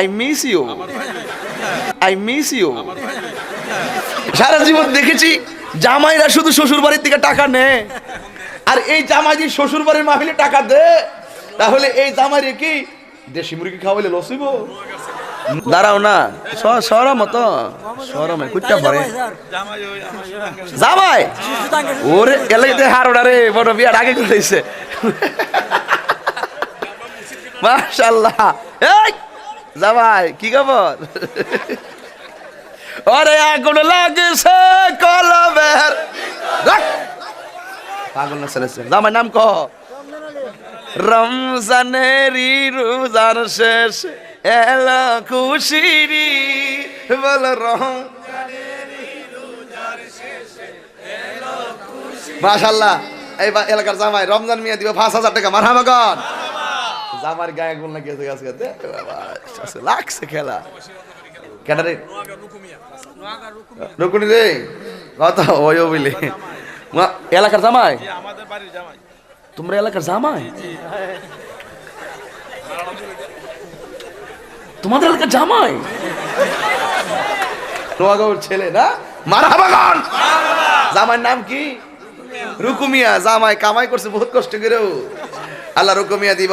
I miss you I miss you সারা জীবন দেখেছি, জামাইরা শুধু শ্বশুর বাড়ির থেকে টাকা নেয়। আর এই জামাই যদি শ্বশুর বাড়ির মাহফিলে টাকা দে তাহলে এই জামাই কি দেশি মুরগি খাওয়াইলে লসিব দাঁড়াও না সরম তো সরমে কুটটা পরে জামাই! ওরে এলাকাতে হার ওড়ারে বড় বিয়ার আগে করেছে মাশাল্লাহ। এই! জামাই, কি খবর? ওরে আগুন লাগছে কলবের রাখ। পাগল না ছেলেছে জামাই, নাম কহ রমজানেরই রোজার শেষ এলো খুশিরি বল রহম মাশাল্লাহ এই এলাকার জামাই রমজান মিয়া দিবে পাঁচ হাজার টাকা। মার হামাগন জামার গায়ে গুল না গেছে গাছ গাছে লাগছে খেলা। কেটারে রুকুনি রে। কত ওই বলি। এলাকার জামাই? তোমরা এলাকার জামাই? তোমাদের এলাকার জামাই? নোয়াগৌর ছেলে না? মারাবাগান! জামাইয়ের নাম কি? রুকুমিয়া। জামাই কামাই করছে, বহুত কষ্ট করেও। আল্লাহ রুকুমিয়া দিব।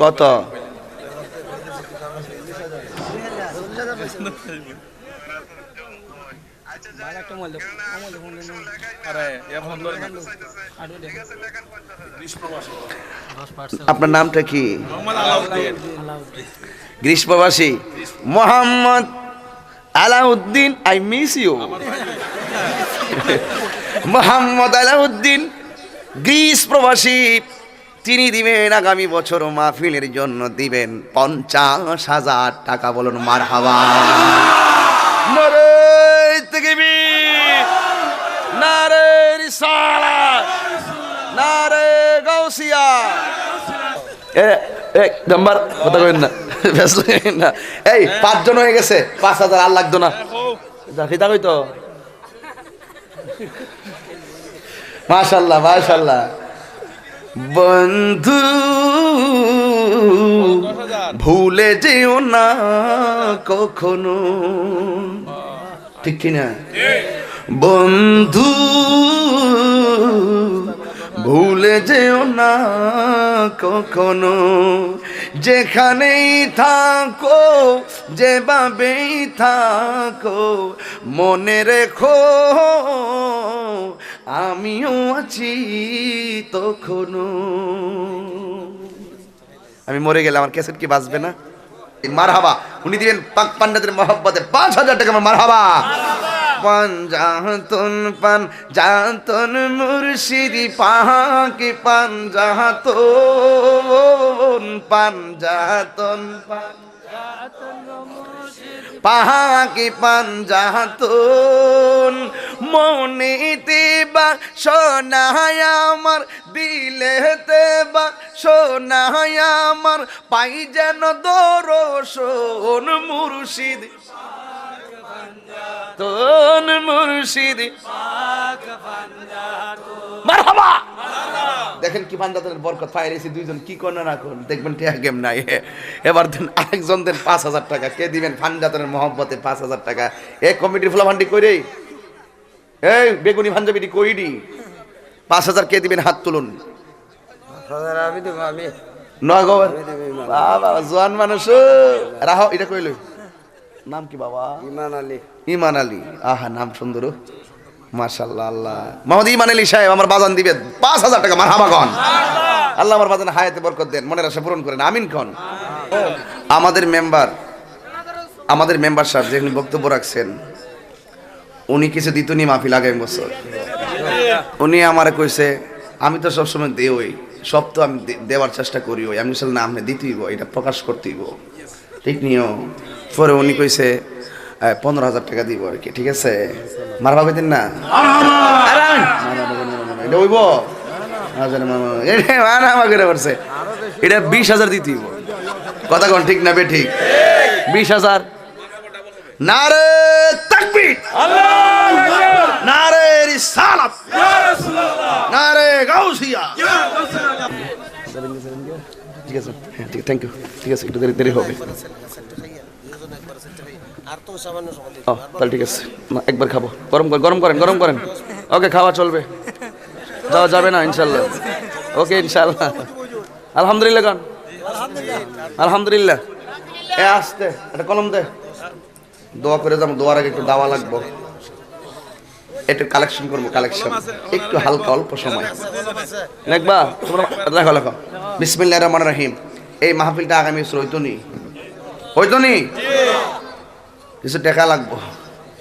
কত? আপনার নামটা কি? গ্রীষ্মবাসী। Mohammad Alauddin I miss you Mohammad Alauddin Greece প্রবাসী তিনি দিবেন আগামী বছর মাহফিলের জন্য দিবেন পঞ্চাশ হাজার টাকা বলুন মার হাওয়া নারে রিসালাত নারে গাউসিয়া। এ এ, নাম্বার, কথা কইন না না। এই, পাঁচজন হয়ে গেছে, পাঁচ হাজার আর লাগতো না। কইতো? মাশাল্লাহ মাশাল্লাহ। বন্ধু ভুলে যেও না কখনো। ঠিক কিনা? বন্ধু ভুলে যেও না কখনো। যেখানেই থাকো, যেভাবেই থাকো, মনে রেখো, আমিও আছি তখনো। আমি মরে গেলে আমার ক্যাসেট কি বাঁচবে না? মারহাবা, উনি দিবেন পাক পান্ডাদের মহব্বতে পাঁচ হাজার টাকা, আমার মারহাবা। পান, জাহাতন পান, জাহাতন মুর্শিদি পাহাকে পান, জাহাতন পান জাহাতন পান। পাহাকে পান, জাহাতন মনেতে বা সোনায় আমার দিলেতে বা সোনায় আমার, পাই যেন দরশন মুর্শিদ। তোন মুর্শিদ। মারহাবা! দেখেন কি পাঞ্জাতের বরকত পাই রেছি দুইজন কি করনা না করুন দেখবেন টিয়া গেম নাই। এবার দেন আরেকজন দেন পাঁচ হাজার টাকা কে দিবেন? ফানজাতের মহব্বতে পাঁচ হাজার টাকা। এ কমিটির ফুলাফান্ডি কইরে এই বেগুনি পাঞ্জাবিটি কইডি পাঁচ হাজার কে দিবেন হাত তুলুন? আমি দেবো আমি। নগদ বাবা জোয়ান মানুষ। রাহ এটা কইল নাম কি বাবা? ইমান আলী। ইমান আলী। আহা নাম সুন্দর। মার্শাল্লাহ আল্লাহ। মোহাম্মদ ইমান আলী সাহেব আমার বাজান দিবে পাঁচ হাজার টাকা মারহাবা কন আল্লাহ আমার বাজানে হায়াতে বরকত দেন মনের আশা পূরণ করেন আমিন কন আমাদের মেম্বার আমাদের মেম্বার সাহেব যেখানে বক্তব্য রাখছেন উনি কিছু দিতনি মাহফিল আগামী বছর। উনি আমার কইছে আমি তো সবসময় দেওই সব তো আমি দেওয়ার চেষ্টা করি ওই আমি বললাম, না আপনি দিতেইব এটা প্রকাশ করতেইব। ঠিক নিও পরে উনি কইছে পনেরো হাজার টাকা দিব আর কি ঠিক আছে? মার ভাবে দিন না? এটা বিশ হাজার দিতে হইব। কথা কোন ঠিক না বে ঠিক? বিশ হাজার। নারে তাকবীর! নারে রিসালাত! নারে গাউসিয়া! ঠিক আছে হ্যাঁ ঠিক থ্যাংক ইউ ঠিক আছে একটু দেরি দেরি হবে। ও তাহলে ঠিক আছে। একবার খাব। গরম গরম করেন গরম করেন। ওকে খাওয়া চলবে। যাওয়া যাবে না ইনশাল্লাহ। ওকে ইনশাল্লাহ। আলহামদুলিল্লাহ গান। আলহামদুলিল্লাহ। এ আসতে। একটা কলম দে। দোয়া করে যাব দোয়ার আগে একটু দাওয়া লাগবো। একটু কালেকশন করব কালেকশন একটু হালকা অল্প সময়। দেখবা তোমরা লেখো লেখো বিসমিল্লাহ রহমান রহিম। এই মাহফিলটা আগামী হইতো নি হইতো নি কিছু টাকা লাগবো।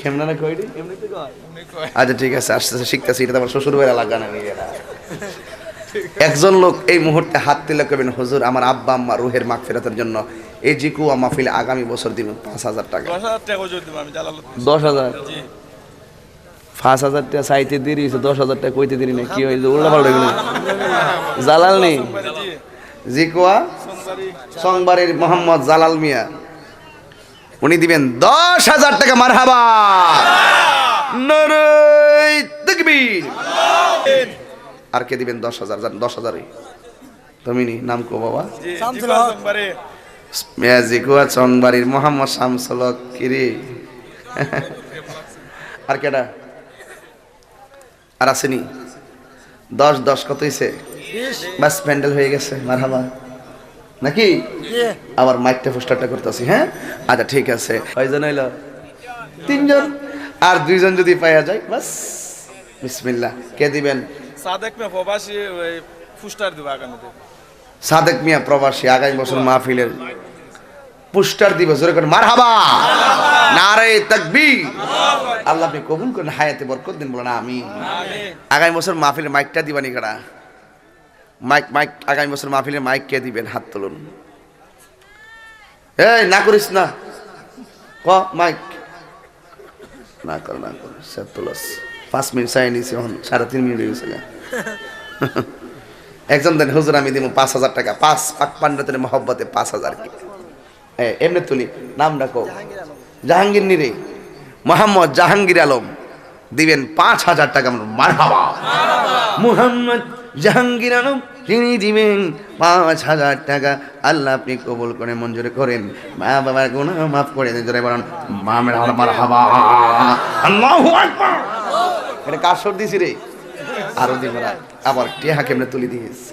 কেমন না কইডি আচ্ছা ঠিক আছে আস্তে আস্তে শিখতেছি এটা তো আমার শ্বশুর বেলা লাগা না নিজেরা একজন লোক এই মুহূর্তে হাত তুলে করবেন হুজুর আমার আব্বা আম্মা রুহের মাগ ফেরাতের জন্য এই জিকুয়া মাহফিল আগামী বছর দিন পাঁচ হাজার টাকা। দশ হাজার পাঁচ হাজার টাকা চাইতে দেরি দশ হাজার টাকা কইতে দেরি না কি হয়েছে? উল্টা পাল্টা গেল জালাল নেই? জিকুয়া সংবারের মোহাম্মদ জালাল মিয়া। উনি দিবেন দশ হাজার টাকা মারহাবা। নারাই তাকবীর। আর কে দিবেন দশ হাজার? জান দশ হাজারই তুমি নি নাম কো বাবা। জি জিবা সোমবারে মিয়া জিকুয়া চংবাড়ির মোহাম্মদ শামসুল কিরে আর কেডা আর আসেনি? দশ দশ কত হয়েছে বাস প্যান্ডেল হয়ে গেছে মারহাবা। নাকি? আবার মাইকটা পোস্টারটা করতেছি হ্যাঁ? আচ্ছা ঠিক আছে। কয়জন হইল তিনজন? আর দুইজন যদি পাওয়া যায় বাস। বিসমিল্লাহ। কে দিবেন? সাদেক মে প্রবাসী ওই ফুস্টার দিব আগামীতে। সাদেক মিয়া প্রবাসী আগামী বছর মাহফিলের পুস্টার দিবস জোরে করে মারহাবা! নারে তাকবীর! আল্লাহ আপনি কবুল করেন হায়াতে বরকত দিন বলেন আমি আগামী বছর মাহফিলের মাইকটা দিবানি কারা? মাইক মাইক, আগামী বছর মাহফিলের মাইক কে দিবেন? হাত তুলুন। এই, না করিস না। ক, মাইক। না কর না কর, সে তুলস। পাঁচ মিনিট চাই নিছি, এখন সাড়ে তিন মিনিট হয়ে গেছে একজন দেন, হুজুর, আমি দিব পাঁচ হাজার টাকা। পাঁচ পাক পান্ডতের মহব্বতে পাঁচ হাজার কি। এমনি তুলি নাম ডাকো জাহাঙ্গীর নিরে মোহাম্মদ জাহাঙ্গীর আলম। দিবেন পাঁচ হাজার টাকা মার হাওয়া মুহাম্মদ জাহাঙ্গীর আলম তিনি দিবেন পাঁচ হাজার টাকা। আল্লাহ আপনি কবুল করে মঞ্জুর করেন। মা বাবার গুণা মাফ করে দেন জোরে বলেন মামের মারহাবা। আল্লাহ এটা কার সর্দি রে আরও দিন আবার টেহা কেমনে তুলে দিয়েছে।